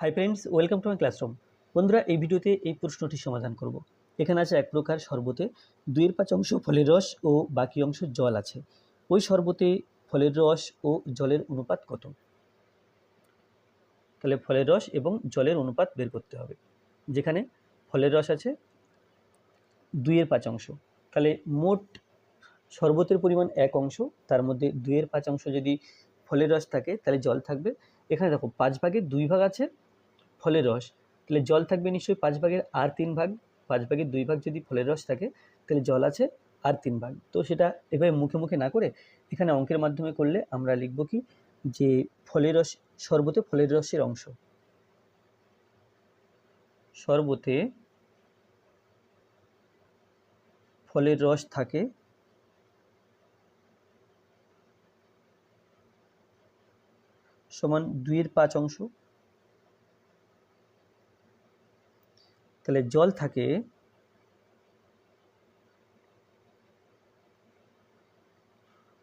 Hi friends welcome to my classroom বন্ধুরা, এই ভিডিওতে এই প্রশ্নটি সমাধান করব। এখানে আছে এক প্রকার শরবতে দুইয়ের পাঁচ অংশ ফলের রস ও বাকি অংশ জল আছে। ওই শরবতে ফলের রস ও জলের অনুপাত কত? তাহলে ফলের রস এবং জলের অনুপাত বের করতে হবে। যেখানে ফলের রস আছে দুইয়ের পাঁচ অংশ। তাহলে মোট শরবতের পরিমাণ এক অংশ, তার মধ্যে দুইয়ের পাঁচ অংশ যদি ফলের রস থাকে, তাহলে জল থাকবে। এখানে দেখো, পাঁচ ভাগের দুই ভাগ আছে ফলের রস, তাহলে জল থাকবে নিশ্চয়ই পাঁচ ভাগের আর তিন ভাগ, পাঁচ ভাগের দুই ভাগ যদি ফলের রস থাকে, তাহলে জল আছে আর তিন ভাগ। তো সেটা এভাবে মুখে মুখে না করে এখানে অঙ্কের মাধ্যমে করলে আমরা লিখব কি? যে ফলের রস শরবতে ফলের রসের অংশ। শরবতে ফলের রস থাকে সমান দুইয়ের পাঁচ অংশ। তাহলে জল থাকে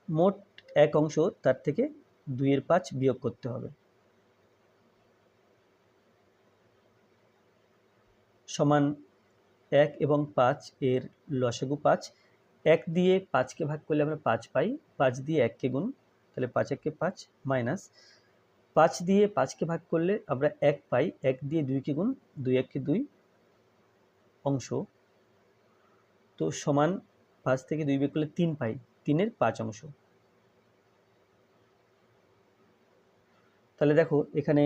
মোট এক অংশ তার থেকে দুইয়ের পাঁচ বিয়োগ করতে হবে। সমান এক এবং পাঁচ এর লসাগু পাঁচ। এক দিয়ে পাঁচকে ভাগ করলে আমরা পাঁচ পাই। পাঁচ দিয়ে এককে গুণ, তাহলে পাঁচ এককে পাঁচ মাইনাস পাঁচ দিয়ে পাঁচকে ভাগ করলে আমরা এক পাই। এক দিয়ে দুইকে গুণ, দুই এককে দুই অংশ, তো সমান পাঁচ থেকে দুই বিয়োগ করলে তিন পাই, তিনের পাঁচ অংশ। তাহলে দেখো, এখানে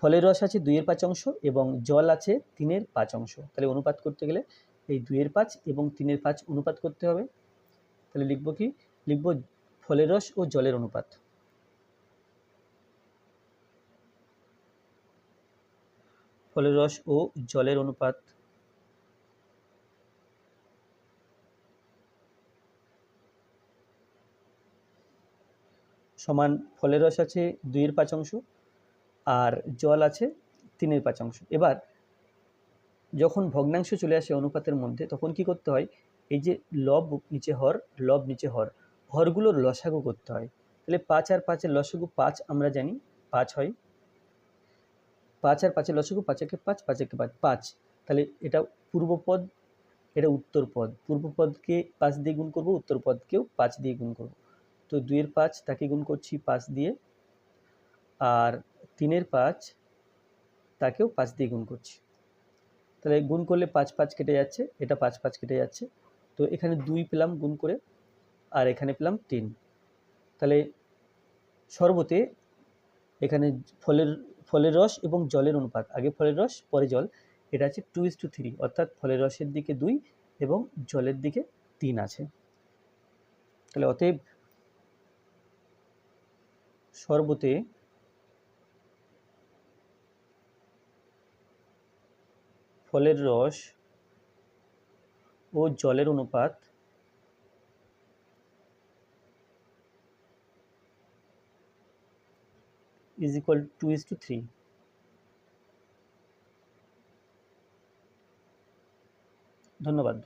ফলের রস আছে দুইয়ের পাঁচ অংশ এবং জল আছে তিনের পাঁচ অংশ। তাহলে অনুপাত করতে গেলে এই দুইয়ের পাঁচ এবং তিনের পাঁচ অনুপাত করতে হবে। তাহলে লিখব কি? লিখব ফলের রস ও জলের অনুপাত। ফলের রস ও জলের অনুপাত। সমান ফলের রস আছে দুইয়ের পাঁচ অংশ আর জল আছে তিনের পাঁচ অংশ। এবার যখন ভগ্নাংশ চলে আসে অনুপাতের মধ্যে, তখন কি করতে হয়? এই যে লব নিচে হর, লব নিচে হর, হরগুলোর লসাগু করতে হয়। তাহলে পাঁচ আর পাঁচের লসাগু পাঁচ আমরা জানি, পাঁচ হয়। পাঁচ আর পাঁচের লসাগু পাঁচ একে পাঁচ পাঁচ একে পাঁচ পাঁচ। তাহলে এটা পূর্বপদ এটা উত্তর পদ। পূর্বপদকে পাঁচ দিয়ে গুণ করব, উত্তর পদকেও পাঁচ দিয়ে গুণ করব। তো দুইয়ের পাঁচ তাকে গুণ করছি পাঁচ দিয়ে। আর তিনের পাঁচ তাকেও পাঁচ দিয়ে গুণ করছি। তাহলে গুণ করলে পাঁচ পাঁচ কেটে যাচ্ছে, এটা পাঁচ পাঁচ কেটে যাচ্ছে। তো এখানে দুই পেলাম গুণ করে, আর এখানে পেলাম তিন। তাহলে শরবতে এখানে ফলের ফলের রস এবং জলের অনুপাত। আগে ফলের রস, পরে জল। এটা আছে টু ইস টু থ্রি অর্থাৎ ফলের রসের দিকে দুই এবং জলের দিকে তিন আছে। তাহলে অতএব শরবতে ফলের রস ও জলের অনুপাত is equal to is to three ধন্যবাদ।